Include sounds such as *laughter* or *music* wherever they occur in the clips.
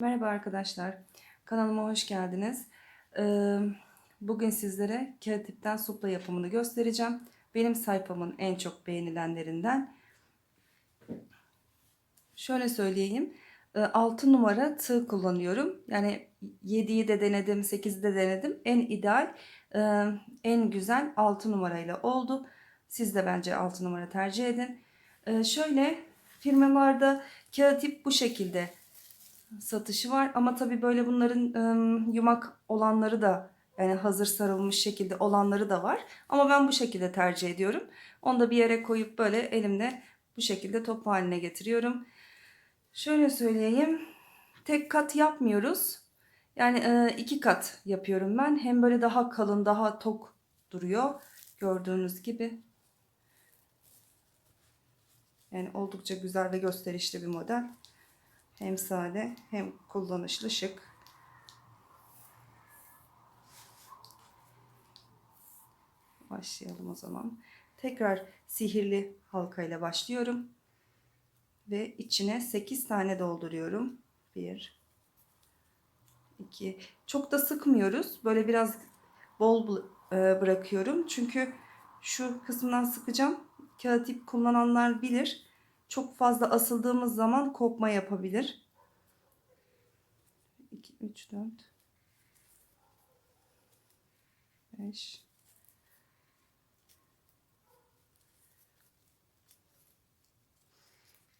Merhaba arkadaşlar, kanalıma hoş geldiniz. Bugün sizlere kağıt ipten supla yapımını göstereceğim. Benim sayfamın en çok beğenilenlerinden. Şöyle söyleyeyim, 6 numara tığ kullanıyorum. Yani 7'yi de denedim, 8'i de denedim. En ideal, en güzel 6 numarayla oldu. Siz de bence 6 numara tercih edin. Şöyle firmalarda kağıt ip bu şekilde satışı var. Ama tabii böyle bunların yumak olanları da yani hazır sarılmış şekilde olanları da var. Ama ben bu şekilde tercih ediyorum. Onu da bir yere koyup böyle elimle bu şekilde top haline getiriyorum. Şöyle söyleyeyim. Tek kat yapmıyoruz. Yani iki kat yapıyorum ben. Hem böyle daha kalın, daha tok duruyor. Gördüğünüz gibi. Yani oldukça güzel ve gösterişli bir model. Hem sade hem kullanışlı şık. Başlayalım o zaman. Tekrar sihirli halka ile başlıyorum. Ve içine 8 tane dolduruyorum. 1 2 Çok da sıkmıyoruz. Böyle biraz bol e, bırakıyorum. Çünkü şu kısımdan sıkacağım. Kağıt ip kullananlar bilir. Çok fazla asıldığımız zaman kopma yapabilir. 2 3 4 5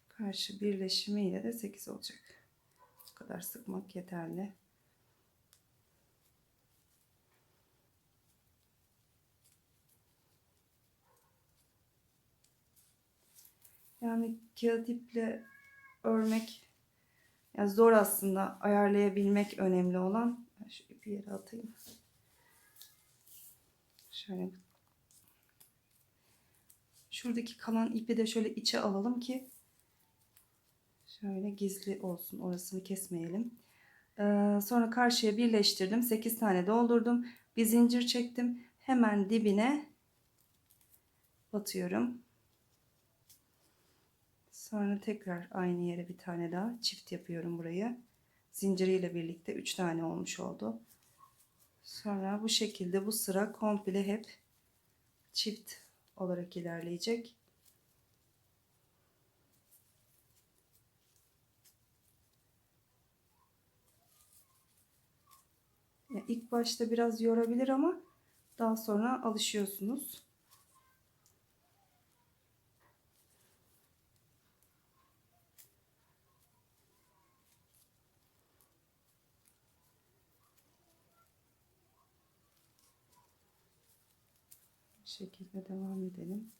karşı birleşimiyle de 8 olacak. Bu kadar sıkmak yeterli. Yani kağıt iple örmek yani zor aslında ayarlayabilmek önemli olan. Şu ipi yere atayım. Şöyle şuradaki kalan ipi de şöyle içe alalım ki Şöyle gizli olsun. Orasını kesmeyelim. Ee, sonra karşıya birleştirdim. 8 tane doldurdum. Bir zincir çektim. Hemen dibine batıyorum. Sonra tekrar aynı yere bir tane daha çift yapıyorum burayı. Zinciriyle birlikte 3 tane olmuş oldu. Sonra bu şekilde bu sıra komple hep çift olarak ilerleyecek. İlk başta biraz yorabilir ama daha sonra alışıyorsunuz. Bu şekilde devam edelim.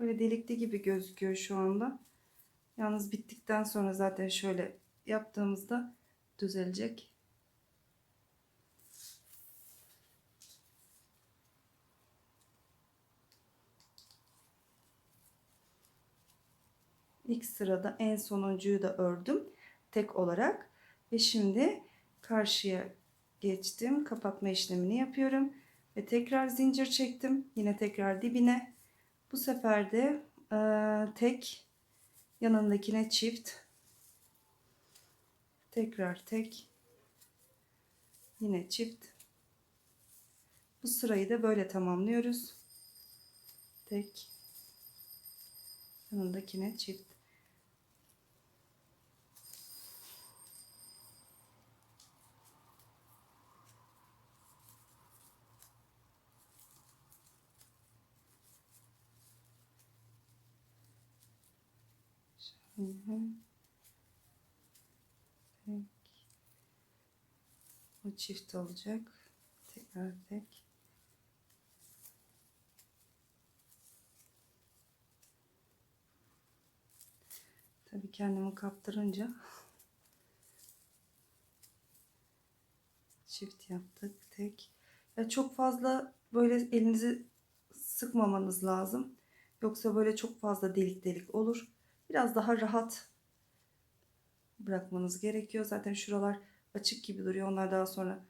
Böyle delikli gibi gözüküyor şu anda. Yalnız bittikten sonra zaten şöyle yaptığımızda düzelecek. İlk sırada en sonuncuyu da ördüm tek olarak ve şimdi karşıya geçtim kapatma işlemini yapıyorum ve tekrar zincir çektim yine tekrar dibine. Bu sefer de e, tek yanındakine çift tekrar tek yine çift. Bu sırayı da böyle tamamlıyoruz. Tek yanındakine çift Tek. Bu çift olacak. Tekrar tek. Tabii kendimi kaptırınca çift yaptık. Tek. Ya çok fazla böyle elinizi sıkmamanız lazım. Yoksa böyle çok fazla delik delik olur. Biraz daha rahat bırakmanız gerekiyor. Zaten şuralar açık gibi duruyor. Onlar daha sonra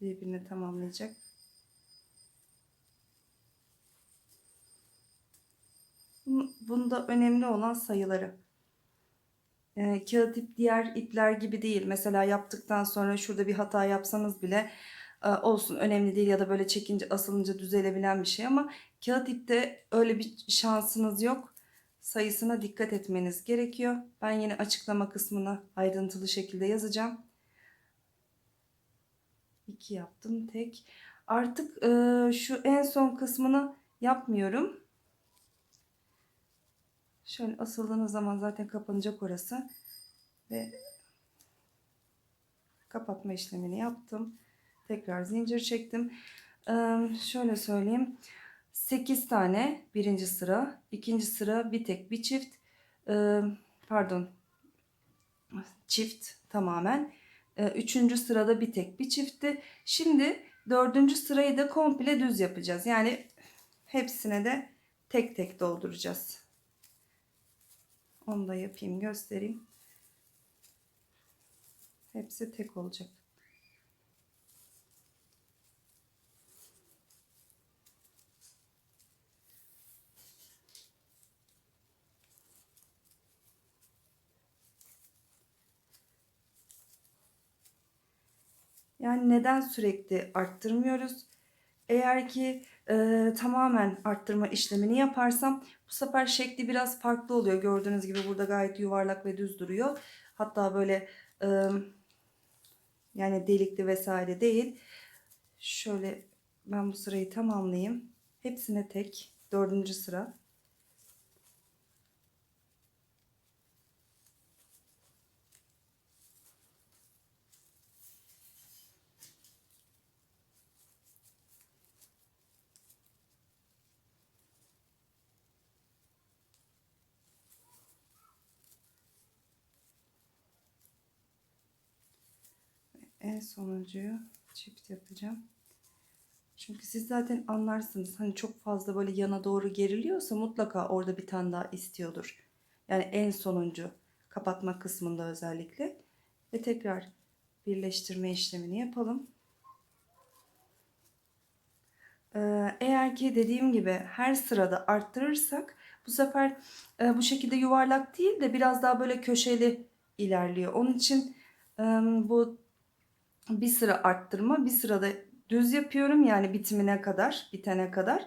birbirini tamamlayacak. Bunda önemli olan sayıları. E, kağıt ip diğer ipler gibi değil. Mesela yaptıktan sonra şurada bir hata yapsanız bile olsun önemli değil ya da böyle çekince asılınca düzelebilen bir şey ama kağıt ipte öyle bir şansınız yok. Sayısına dikkat etmeniz gerekiyor. Ben yine açıklama kısmına ayrıntılı şekilde yazacağım. 2 yaptım tek. Artık e, şu en son kısmını yapmıyorum. Şöyle asıldığınız zaman zaten kapanacak orası. Ve kapatma işlemini yaptım. Tekrar zincir çektim. Şöyle söyleyeyim. 8 tane birinci sıra. ikinci sıra bir tek bir çift. Pardon. Çift tamamen. Üçüncü sırada bir tek bir çiftti. Şimdi dördüncü sırayı da komple düz yapacağız. Yani hepsine de tek tek dolduracağız. Onu da yapayım göstereyim. Hepsi tek olacak. Yani neden sürekli arttırmıyoruz? Eğer ki e, tamamen arttırma işlemini yaparsam bu sefer şekli biraz farklı oluyor. Gördüğünüz gibi burada gayet yuvarlak ve düz duruyor. Hatta böyle e, yani delikli vesaire değil. Şöyle ben bu sırayı tamamlayayım. Hepsine tek. Dördüncü sıra. Sonuncuyu çift yapacağım. Çünkü siz zaten anlarsınız. Hani çok fazla böyle yana doğru geriliyorsa mutlaka orada bir tane daha istiyordur. Yani en sonuncu kapatma kısmında özellikle. Ve tekrar birleştirme işlemini yapalım. Ee, eğer ki dediğim gibi her sırada arttırırsak bu sefer e, bu şekilde yuvarlak değil de biraz daha böyle köşeli ilerliyor. Onun için bu bir sıra arttırma, bir sırada düz yapıyorum yani bitimine kadar, bitene kadar.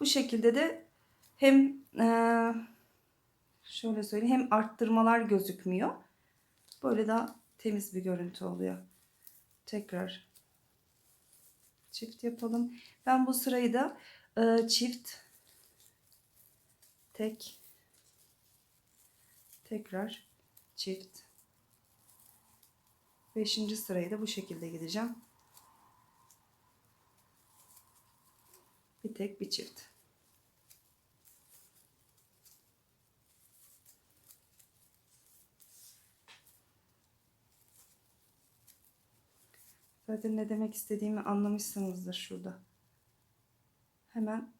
Bu şekilde de hem e, şöyle söyleyeyim hem arttırmalar gözükmüyor. Böyle daha temiz bir görüntü oluyor. Tekrar çift yapalım. Ben bu sırayı da e, çift tek tekrar çift Beşinci sırayı da bu şekilde gideceğim. Bir tek bir çift. Zaten ne demek istediğimi anlamışsınızdır şurada. Hemen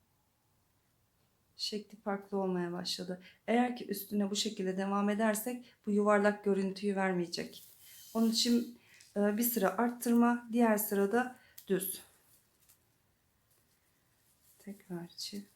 şekli farklı olmaya başladı. Eğer ki üstüne bu şekilde devam edersek bu yuvarlak görüntüyü vermeyecek. Onun için e, bir sıra arttırma, diğer sırada düz. Tekrar çift.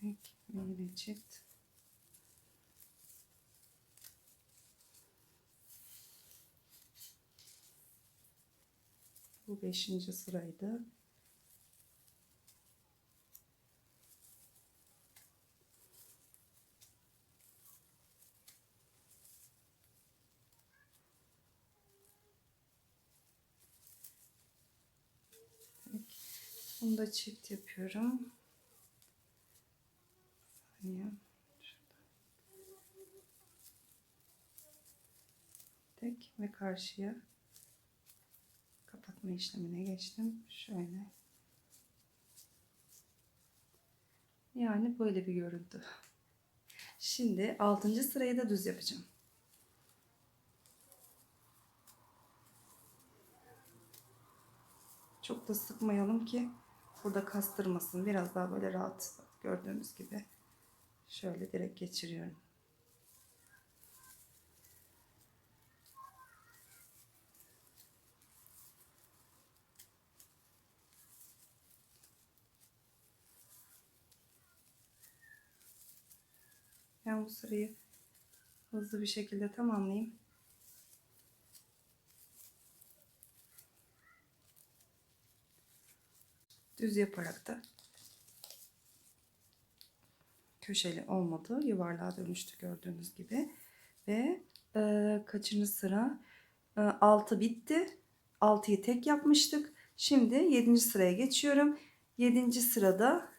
Tek yine çift. Bu beşinci sıraydı. Bunu da çift yapıyorum. Saniye. Tek ve karşıya kapatma işlemine geçtim. Şöyle. Yani böyle bir görüntü. Şimdi 6. sırayı da düz yapacağım. Çok da sıkmayalım ki burada kastırmasın. Biraz daha böyle rahat gördüğünüz gibi Şöyle direkt geçiriyorum. Ben bu sırayı hızlı bir şekilde tamamlayayım. Düz yaparak da köşeli olmadı. Yuvarlığa dönüştü gördüğünüz gibi. Ve e, kaçıncı sıra? E, 6 bitti. 6'yı tek yapmıştık. Şimdi 7. sıraya geçiyorum. 7. sırada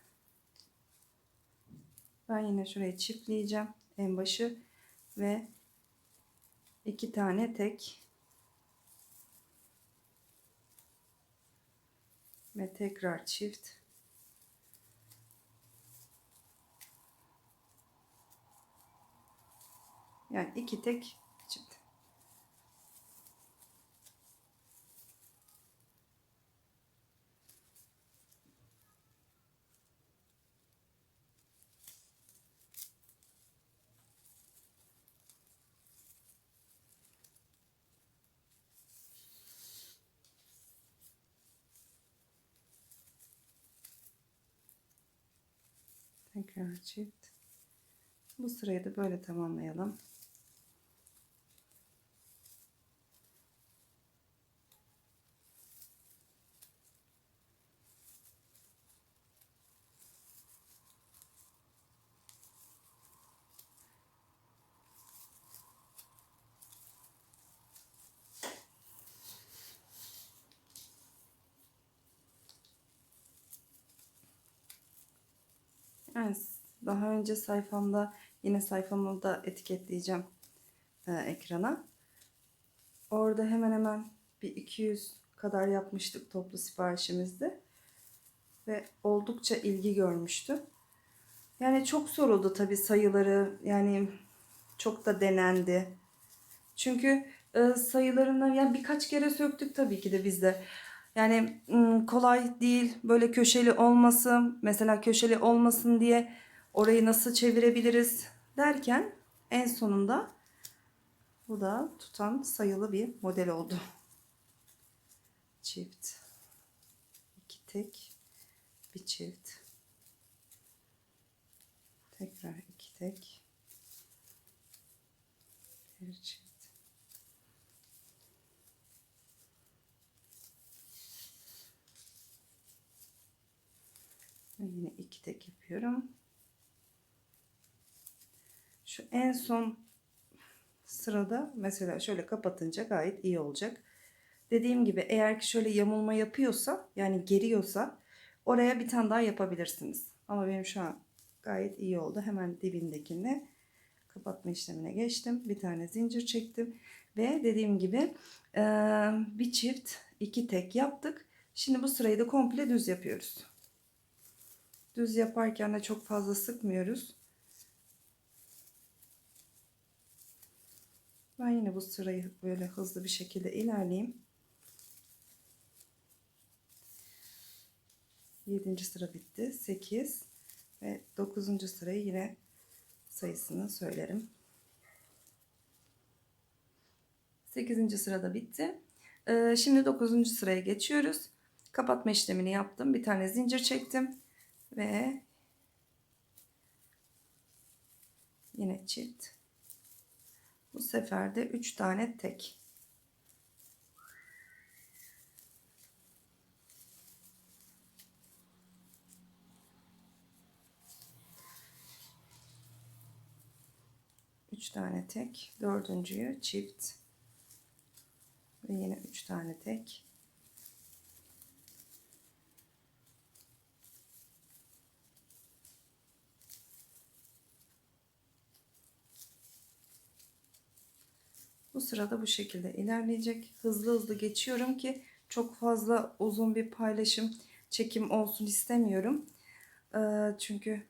ben yine şuraya çiftleyeceğim en başı ve iki tane tek ve tekrar çift. Yani iki tek çift tekrar çift bu sırayı da böyle tamamlayalım Evet, daha önce sayfamda yine sayfamı da etiketleyeceğim e, ekrana. Orada hemen hemen bir 200 kadar yapmıştık toplu siparişimizde. Ve oldukça ilgi görmüştü. Yani çok soruldu tabii sayıları. Yani çok da denendi. Çünkü e, sayılarını yani birkaç kere söktük tabii ki de biz de. Yani kolay değil böyle köşeli olmasın. Mesela köşeli olmasın diye orayı nasıl çevirebiliriz derken en sonunda bu da tutan sayılı bir model oldu. Çift. iki tek. Bir çift. Tekrar iki tek. Bir çift. Ve yine iki tek yapıyorum. Şu en son sırada mesela şöyle kapatınca gayet iyi olacak. Dediğim gibi eğer ki şöyle yamulma yapıyorsa yani geriyorsa oraya bir tane daha yapabilirsiniz. Ama benim şu an gayet iyi oldu. Hemen dibindekini kapatma işlemine geçtim. Bir tane zincir çektim. Ve dediğim gibi bir çift iki tek yaptık. Şimdi bu sırayı da komple düz yapıyoruz. Düz yaparken de çok fazla sıkmıyoruz. Ben yine bu sırayı böyle hızlı bir şekilde ilerleyeyim. 7. sıra bitti. 8 ve 9. sırayı yine sayısını söylerim. 8. sırada bitti. Ee, şimdi 9. sıraya geçiyoruz. Kapatma işlemini yaptım. Bir tane zincir çektim ve yine çift. Bu sefer de 3 tane tek. Üç tane tek, dördüncüyü çift ve yine üç tane tek. Bu sırada bu şekilde ilerleyecek. Hızlı hızlı geçiyorum ki çok fazla uzun bir paylaşım, çekim olsun istemiyorum. Ee, çünkü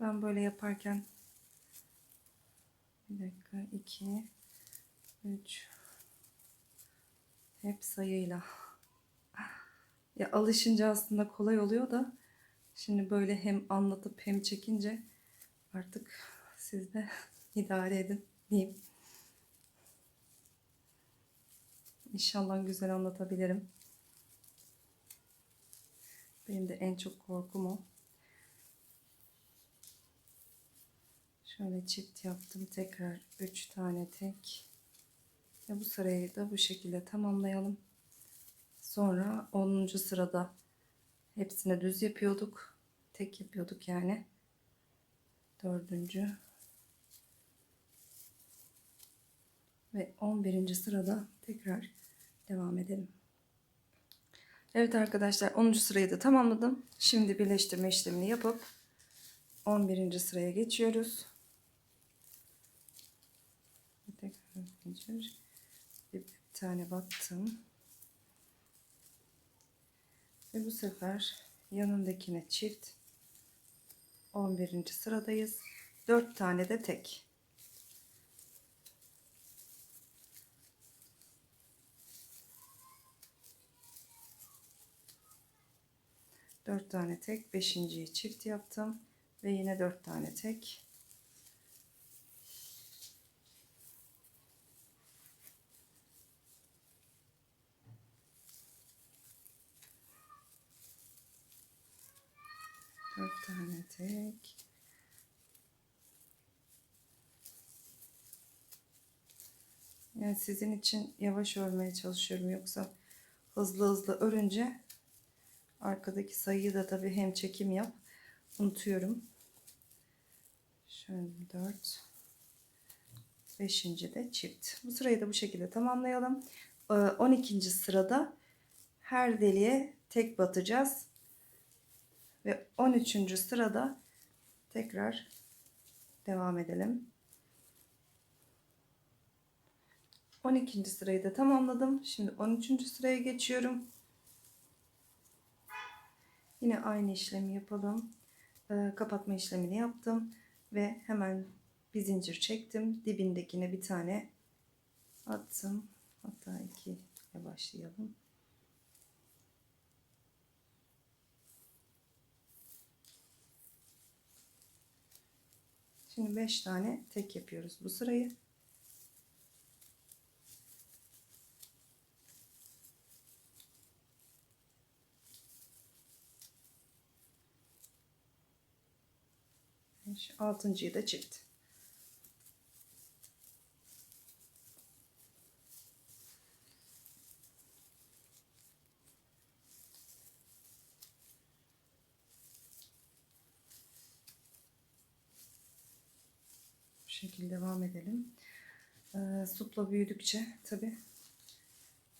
ben böyle yaparken bir dakika, iki, üç hep sayıyla Ya alışınca aslında kolay oluyor da şimdi böyle hem anlatıp hem çekince artık siz de *laughs* idare edin diyeyim. İnşallah güzel anlatabilirim. Benim de en çok korkum o. Şöyle çift yaptım. Tekrar 3 tane tek. Ve bu sırayı da bu şekilde tamamlayalım. Sonra 10. sırada hepsine düz yapıyorduk. Tek yapıyorduk yani. Dördüncü. Ve 11. sırada tekrar devam edelim. Evet arkadaşlar 10. sırayı da tamamladım. Şimdi birleştirme işlemini yapıp 11. sıraya geçiyoruz. Tekrar bir tane battım. Ve bu sefer yanındakine çift. 11. sıradayız. 4 tane de tek. Dört tane tek, beşinciyi çift yaptım ve yine dört tane tek. Dört tane tek. Yani sizin için yavaş örmeye çalışıyorum yoksa hızlı hızlı örünce arkadaki sayıyı da tabii hem çekim yap unutuyorum. Şöyle 4 5. de çift. Bu sırayı da bu şekilde tamamlayalım. Ee, 12. sırada her deliğe tek batacağız. Ve 13. sırada tekrar devam edelim. 12. sırayı da tamamladım. Şimdi 13. sıraya geçiyorum. Yine aynı işlemi yapalım. Ee, kapatma işlemini yaptım ve hemen bir zincir çektim. Dibindekine bir tane attım. Hatta iki başlayalım. Şimdi 5 tane tek yapıyoruz bu sırayı. Altıncıyı da çift. Bu şekilde devam edelim. Ee, supla büyüdükçe tabi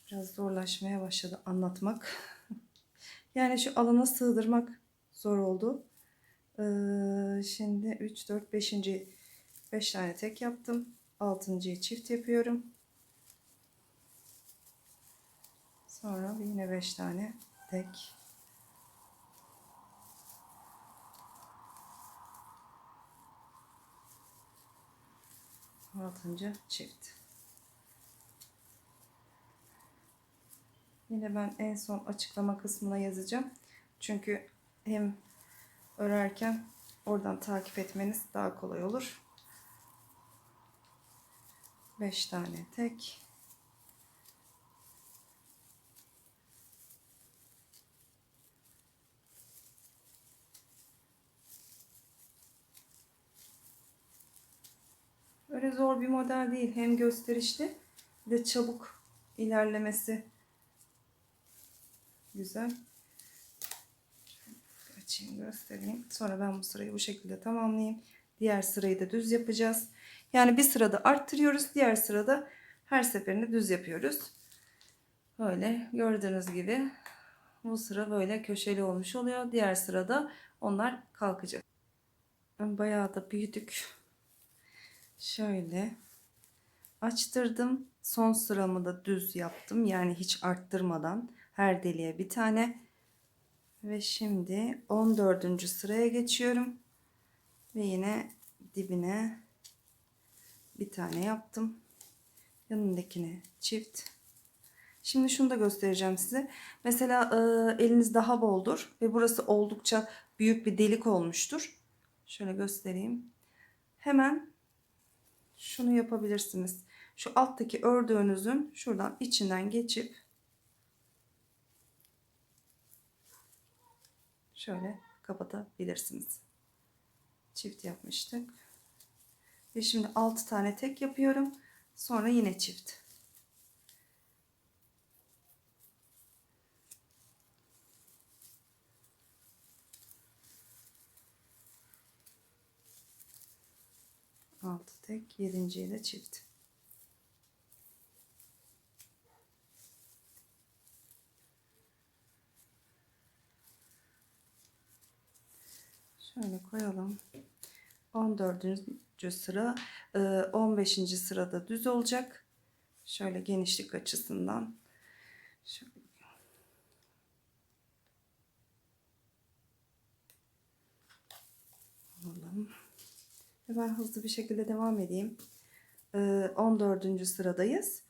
biraz zorlaşmaya başladı anlatmak. *laughs* yani şu alana sığdırmak zor oldu. Ee, şimdi 3, 4, 5. 5 tane tek yaptım. 6.yı çift yapıyorum. Sonra yine 5 tane tek. Altıncı çift. Yine ben en son açıklama kısmına yazacağım. Çünkü hem örerken oradan takip etmeniz daha kolay olur. 5 tane tek. Öyle zor bir model değil. Hem gösterişli bir de çabuk ilerlemesi güzel. Açayım göstereyim. Sonra ben bu sırayı bu şekilde tamamlayayım. Diğer sırayı da düz yapacağız. Yani bir sırada arttırıyoruz. Diğer sırada her seferinde düz yapıyoruz. Böyle gördüğünüz gibi bu sıra böyle köşeli olmuş oluyor. Diğer sırada onlar kalkacak. Bayağı da büyüdük. Şöyle açtırdım. Son sıramı da düz yaptım. Yani hiç arttırmadan her deliğe bir tane. Ve şimdi 14. sıraya geçiyorum. Ve yine dibine bir tane yaptım. Yanındakine çift. Şimdi şunu da göstereceğim size. Mesela e, eliniz daha boldur ve burası oldukça büyük bir delik olmuştur. Şöyle göstereyim. Hemen şunu yapabilirsiniz. Şu alttaki ördüğünüzün şuradan içinden geçip şöyle kapatabilirsiniz. Çift yapmıştık. Ve şimdi 6 tane tek yapıyorum. Sonra yine çift. Altı tek, yedinciyi de çift. Şöyle koyalım. 14. sıra, e, 15. sırada düz olacak. Şöyle genişlik açısından. Şöyle. Alalım. Ve ben hızlı bir şekilde devam edeyim. E, 14. sıradayız.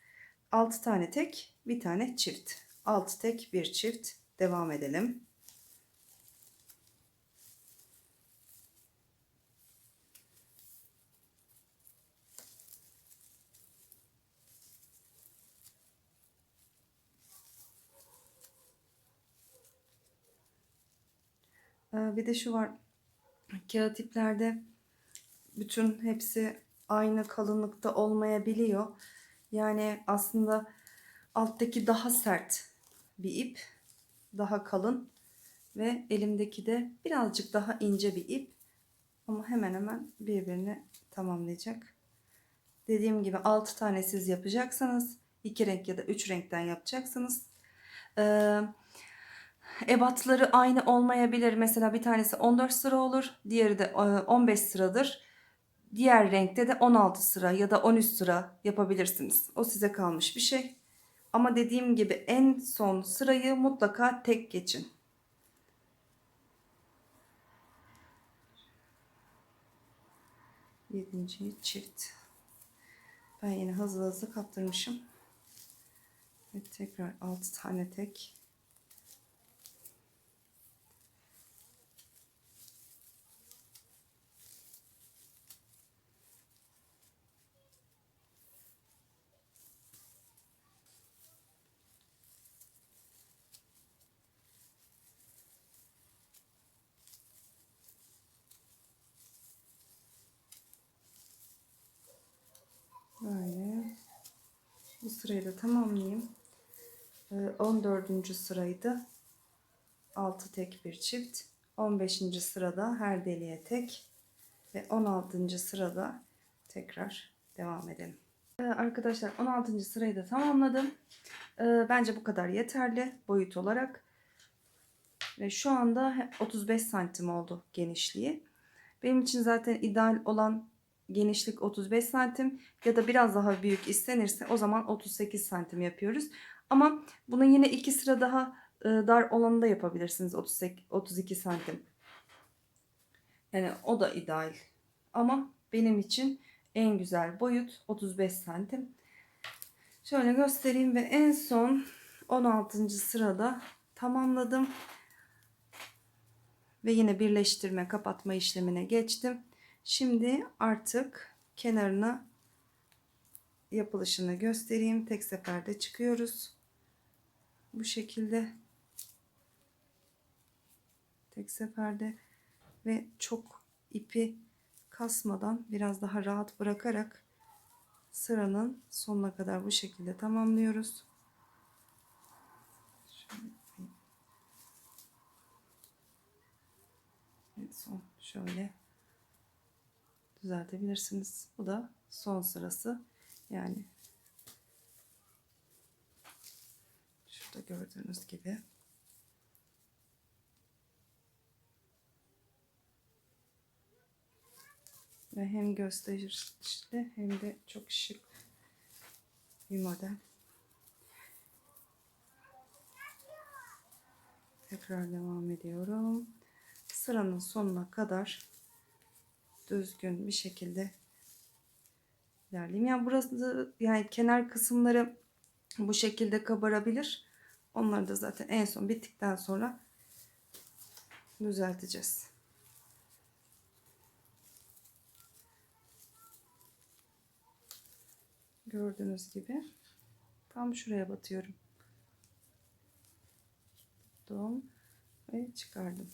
6 tane tek, bir tane çift. 6 tek, bir çift. Devam edelim. Ee, Bir de şu var. Kağıt iplerde bütün hepsi aynı kalınlıkta olmayabiliyor. Yani aslında alttaki daha sert bir ip, daha kalın ve elimdeki de birazcık daha ince bir ip ama hemen hemen birbirini tamamlayacak. Dediğim gibi 6 tane siz yapacaksanız 2 renk ya da 3 renkten yapacaksınız. Ee, ebatları aynı olmayabilir. Mesela bir tanesi 14 sıra olur, diğeri de e, 15 sıradır. Diğer renkte de 16 sıra ya da 13 sıra yapabilirsiniz. O size kalmış bir şey. Ama dediğim gibi en son sırayı mutlaka tek geçin. Yedinci çift. Ben yine hızlı hızlı kaptırmışım. Ve tekrar 6 tane tek. Böyle. Da tamamlayayım. Ee, 14. sıraydı. 6 tek bir çift. 15. sırada her deliğe tek. Ve 16. sırada tekrar devam edelim. Ee, Arkadaşlar 16. sırayı da tamamladım. Ee, Bence bu kadar yeterli boyut olarak. Ve şu anda 35 santim oldu genişliği. Benim için zaten ideal olan genişlik 35 santim ya da biraz daha büyük istenirse o zaman 38 santim yapıyoruz. Ama bunu yine iki sıra daha e, dar olanı da yapabilirsiniz 38, 32 santim. Yani o da ideal. Ama benim için en güzel boyut 35 santim. Şöyle göstereyim ve en son 16. sırada tamamladım. Ve yine birleştirme kapatma işlemine geçtim. Şimdi artık kenarına yapılışını göstereyim. Tek seferde çıkıyoruz. Bu şekilde. Tek seferde ve çok ipi kasmadan biraz daha rahat bırakarak sıranın sonuna kadar bu şekilde tamamlıyoruz. Şöyle son şöyle düzeltebilirsiniz. Bu da son sırası. Yani şurada gördüğünüz gibi. Ve hem gösterişli hem de çok şık bir model. Tekrar devam ediyorum. Sıranın sonuna kadar düzgün bir şekilde ilerleyeyim. Yani burası yani kenar kısımları bu şekilde kabarabilir. Onları da zaten en son bittikten sonra düzelteceğiz. Gördüğünüz gibi tam şuraya batıyorum. Tuttum ve çıkardım.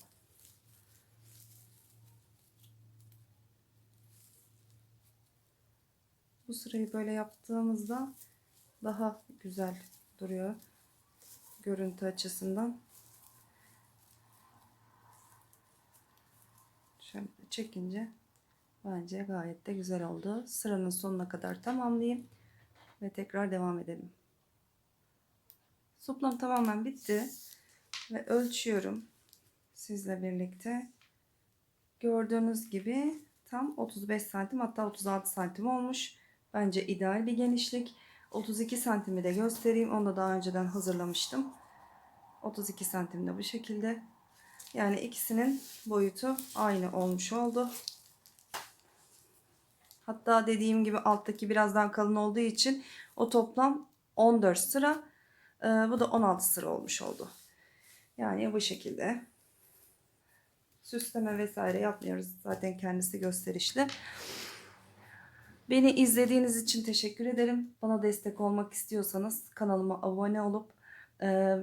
Bu sırayı böyle yaptığımızda daha güzel duruyor görüntü açısından. Şöyle çekince bence gayet de güzel oldu. Sıranın sonuna kadar tamamlayayım ve tekrar devam edelim. Suplam tamamen bitti ve ölçüyorum sizle birlikte. Gördüğünüz gibi tam 35 santim hatta 36 santim olmuş. Bence ideal bir genişlik. 32 santimi de göstereyim. Onu da daha önceden hazırlamıştım. 32 santim de bu şekilde. Yani ikisinin boyutu aynı olmuş oldu. Hatta dediğim gibi alttaki biraz daha kalın olduğu için o toplam 14 sıra. Ee, bu da 16 sıra olmuş oldu. Yani bu şekilde. Süsleme vesaire yapmıyoruz. Zaten kendisi gösterişli. Beni izlediğiniz için teşekkür ederim. Bana destek olmak istiyorsanız kanalıma abone olup e,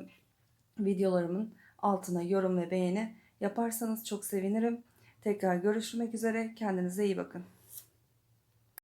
videolarımın altına yorum ve beğeni yaparsanız çok sevinirim. Tekrar görüşmek üzere. Kendinize iyi bakın.